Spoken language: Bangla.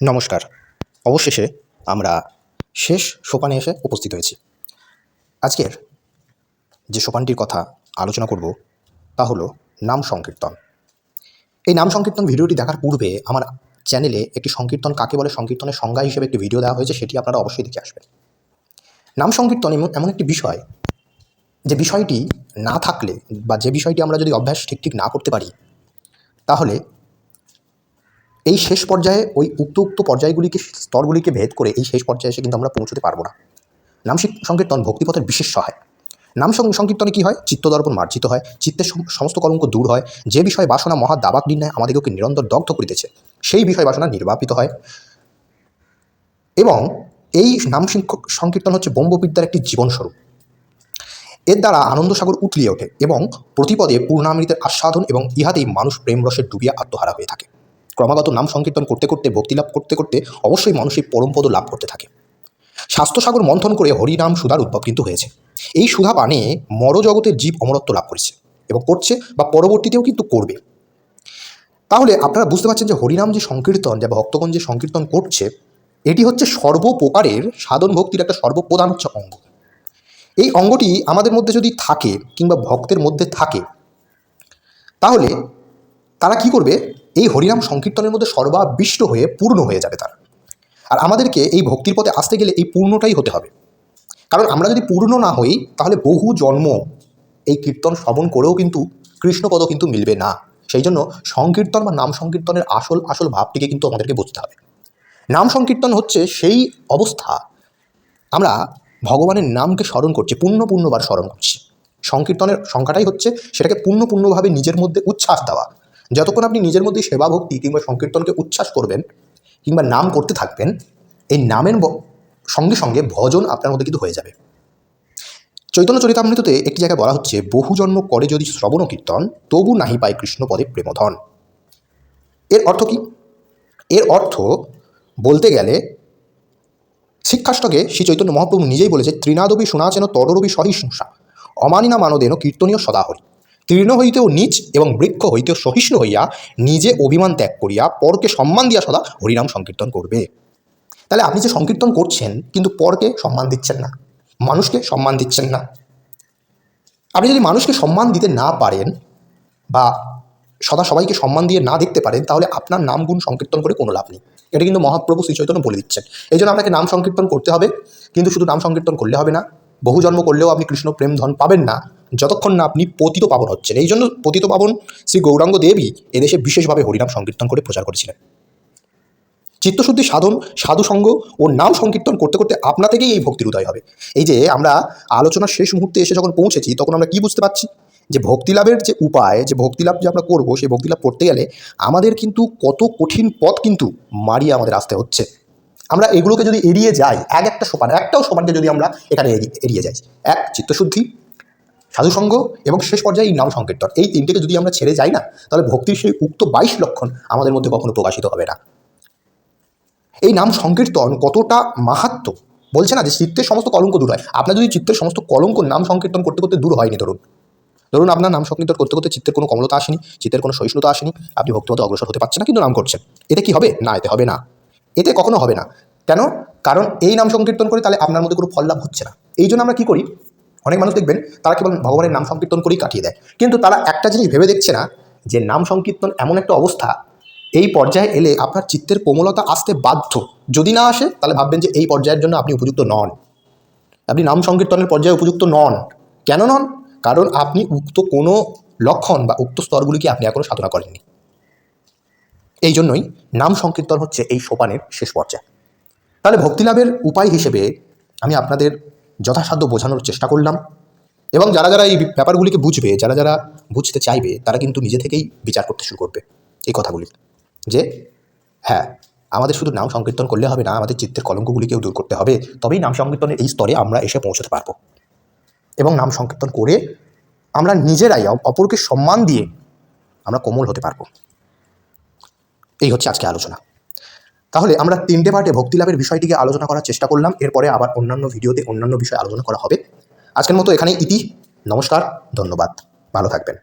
নমস্কার। অবশেষে আমরা শেষ সোপানে এসে উপস্থিত হয়েছি। আজকের যে সোপানটির কথা আলোচনা করব তা হলো নাম সংকীর্তন। এই নাম সংকীর্তন ভিডিওটি দেখার পূর্বে আমার চ্যানেলে একটি সংকীর্তন কাকে বলে সংকীর্তনের সংজ্ঞা হিসেবে একটি ভিডিও দেওয়া হয়েছে, সেটি আপনারা অবশ্যই দেখে আসবেন। নাম সংকীর্তন এমন একটি বিষয়, যে বিষয়টি না থাকলে বা যে বিষয়টি আমরা যদি অভ্যাস ঠিক ঠিক না করতে পারি, তাহলে এই শেষ পর্যায়ে ওই উক্ত উক্ত পর্যায়গুলিকে, স্তরগুলিকে ভেদ করে এই শেষ পর্যায়ে এসে কিন্তু আমরা পৌঁছতে পারব না। নাম সংকীর্তন ভক্তিপথের বিশেষ সহায়। নাম সংকীর্তনে কী হয়? চিত্তদর্পণ মার্জিত হয়, চিত্তের সমস্ত কলঙ্ক দূর হয়, যে বিষয় বাসনা মহা দাবাক নির্ণয় আমাদেরকে নিরন্তর দগ্ধ করিতেছে, সেই বিষয় বাসনা নির্বাপিত হয়। এবং এই নাম সংকীর্তন হচ্ছে ব্রহ্মবিদ্যার একটি জীবনস্বরূপ। এর দ্বারা আনন্দসাগর উতলিয়ে ওঠে এবং প্রতিপদে পূর্ণামৃতের আস্বাদন এবং ইহাতেই মানুষ প্রেমরসে ডুবিয়া আত্মহারা হয়ে থাকে। ক্রমাগত নাম সংকীর্তন করতে করতে, ভক্তি লাভ করতে করতে অবশ্যই মানুষ এই পরমপদ লাভ করতে থাকে। স্বাস্থ্যসাগর মন্থন করে হরিনাম সুধার উদ্ভব কিন্তু হয়েছে। এই সুধা পানে মরজগতের জীব অমরত্ব লাভ করেছে এবং করছে বা পরবর্তীতেও কিন্তু করবে। তাহলে আপনারা বুঝতে পারছেন যে হরিনাম যে সংকীর্তন যা ভক্তগণ যে সংকীর্তন করছে, এটি হচ্ছে সর্বপ্রকারের সাধন ভক্তির একটা সর্বপ্রধান হচ্ছে অঙ্গ। এই অঙ্গটি আমাদের মধ্যে যদি থাকে কিংবা ভক্তের মধ্যে থাকে, তাহলে তারা কি করবে? এই হরিনাম সংকীর্তনের মধ্যে সর্বাবিষ্ট হয়ে পূর্ণ হয়ে যাবে তার। আর আমাদেরকে এই ভক্তির পথে আসতে গেলে এই পূর্ণটাই হতে হবে। কারণ আমরা যদি পূর্ণ না হই, তাহলে বহু জন্ম এই কীর্তন শ্রবণ করেও কিন্তু কৃষ্ণপদ কিন্তু মিলবে না। সেই জন্য সংকীর্তন বা নাম সংকীর্তনের আসল আসল ভাবটিকে কিন্তু আমাদেরকে বুঝতে হবে। নাম সংকীর্তন হচ্ছে সেই অবস্থা, আমরা ভগবানের নামকে স্মরণ করছি পূর্ণ পূর্ণবার স্মরণ করছি। সংকীর্তনের সংখ্যাটাই হচ্ছে সেটাকে পূর্ণ পূর্ণভাবে নিজের মধ্যে উচ্ছ্বাস দেওয়া। যতক্ষণ আপনি নিজের মধ্যে সেবা ভক্তি কিংবা সংকীর্তনকে উচ্ছ্বাস করবেন কিংবা নাম করতে থাকবেন, এই নামের সঙ্গে সঙ্গে ভজন আপনার মধ্যে কিন্তু হয়ে যাবে। চৈতন্য চরিতামৃততে একটি জায়গায় বলা হচ্ছে, বহু জন্ম করে যদি শ্রবণ কীর্তন, তবু নাহি পায় কৃষ্ণপদে প্রেমধন। এর অর্থ কি? এর অর্থ বলতে গেলে, শিক্ষাষ্টকে শ্রী চৈতন্য মহাপ্রভু নিজেই বলেছে তৃণাদবি শোনাচেন তররবি সহিষ্ণুষা, অমানিনা মানদেন কীর্তনীয় সদা হরি তৃণ হইতেও নিচ এবং বৃক্ষ হইতেও সহিষ্ণু হইয়া নিজে অভিমান ত্যাগ করিয়া পরকে সম্মান দিয়া সদা হরিনাম সংকীর্তন করবে। তাহলে আপনি যে সংকীর্তন করছেন, কিন্তু পরকে সম্মান দিচ্ছেন না, মানুষকে সম্মান দিচ্ছেন না। আপনি যদি মানুষকে সম্মান দিতে না পারেন বা সদা সবাইকে সম্মান দিয়ে না দেখতে পারেন, তাহলে আপনার নাম গুণ সংকীর্তন করে কোনো লাভ নেই। এটা কিন্তু মহাপ্রভু শ্রী চৈতন্য বলে দিচ্ছেন। এই জন্য আপনাকে নাম সংকীর্তন করতে হবে, কিন্তু শুধু নাম সংকীর্তন করলে হবে না বহু জন্ম করলেও আপনি কৃষ্ণ প্রেম ধন পাবেন না, যতক্ষণ না আপনি পতিত পাবন হচ্ছেন। এই জন্য পতিত পাবন শ্রী গৌরাঙ্গ দেবী এদেশে বিশেষভাবে হরিনাম সংকীর্তন করে প্রচার করেছিলেন। চিত্তশুদ্ধি সাধন সাধুসঙ্গ ও নাম সংকীর্তন করতে করতে আপনা থেকেই এই ভক্তির উদয় হবে। এই যে আমরা আলোচনার শেষ মুহূর্তে এসে যখন পৌঁছেছি, তখন আমরা কি বুঝতে পারছি? যে ভক্তিলাভের যে উপায়, যে ভক্তিলাভ যে আমরা করব, সেই ভক্তিলাভ করতে গেলে আমাদের কিন্তু কত কঠিন পথ কিন্তু মারিয়ে আমাদের আসতে হচ্ছে। আমরা এগুলোকে যদি এড়িয়ে যাই, এক একটা সোপান একটাও সোপানকে যদি আমরা এখানে এড়িয়ে- যাই। এক, চিত্তশুদ্ধি, সাধুসঙ্গ এবং শেষ পর্যায়ে এই নাম সংকীর্তন। এই তিনটেকে যদি আমরা ছেড়ে যাই না, তাহলে ভক্তির সেই উক্ত বাইশ লক্ষণ আমাদের মধ্যে কখনো প্রকাশিত হবে না। এই নাম সংকীর্তন কতটা মাহাত্ম? বলছে না যে চিত্তের সমস্ত কলঙ্ক দূর হয়। আপনার যদি চিত্তের সমস্ত কলঙ্ক নাম সংকীর্তন করতে করতে দূর হয়নি, ধরুন। ধরুন আপনার নাম সংকীর্তন করতে করতে চিত্তের কোনো কমলতা আসেনি, চিত্তের কোনো সহিষ্ণুতা আসেনি, আপনি ভক্তিমতো অগ্রসর হতে পারছেন না, কিন্তু নাম করছেন। এতে কি হবে? না, এতে হবে না। এতে কখনো হবে না। কেন? কারণ এই নাম সংকীর্তন করে তাহলে আপনার মধ্যে কোনো ফল লাভ হচ্ছে না। এই জন্য আমরা কী করি? অনেক মানুষ দেখবেন, তারা কেবল ভগবানের নাম সংকীর্তন করেই কাটিয়ে দেয়। কিন্তু তারা একটা জিনিস ভেবে দেখছে না, যে নাম সংকীর্তন এমন একটা অবস্থা, এই পর্যায়ে এলে আপনার চিত্তের কোমলতা আসতে বাধ্য। যদি না আসে, তাহলে ভাববেন যে এই পর্যায়ের জন্য আপনি উপযুক্ত নন। আপনি নাম সংকীর্তনের পর্যায়ে উপযুক্ত নন। কেন নন? কারণ আপনি উক্ত কোনো লক্ষণ বা উক্ত স্তরগুলিকে আপনি এখনও সাধনা করেননি। এই জন্যই নাম সংকীর্তন হচ্ছে এই সোপানের শেষ পর্যায়ে। তাহলে ভক্তিলাভের উপায় হিসেবে আমি আপনাদের যথাসাধ্য বোঝানোর চেষ্টা করলাম এবং যারা যারা এই ব্যাপারগুলিকে বুঝবে, যারা যারা বুঝতে চাইবে, তারা কিন্তু নিজে থেকেই বিচার করতে শুরু করবে এই কথাগুলি। যে হ্যাঁ আমাদের শুধু নাম সংকীর্তন করলে হবে না, আমাদের চিত্তের কলঙ্কগুলিকেও দূর করতে হবে, তবেই নাম সংকীর্তনের এই স্তরে আমরা এসে পৌঁছতে পারব। এবং নাম সংকীর্তন করে আমরা নিজেরাই অপরকে সম্মান দিয়ে আমরা কোমল হতে পারব। এই হচ্ছে আজকে আলোচনা। তাহলে আমরা তিনটে পার্টে ভক্তি লাভের বিষয়টিকে আলোচনা করার চেষ্টা করলাম, এরপরে আবার অন্যান্য ভিডিওতে অন্যান্য বিষয়ে আলোচনা করা হবে। আজকের মতো এখানেই ইতি, নমস্কার, ধন্যবাদ, ভালো থাকবেন।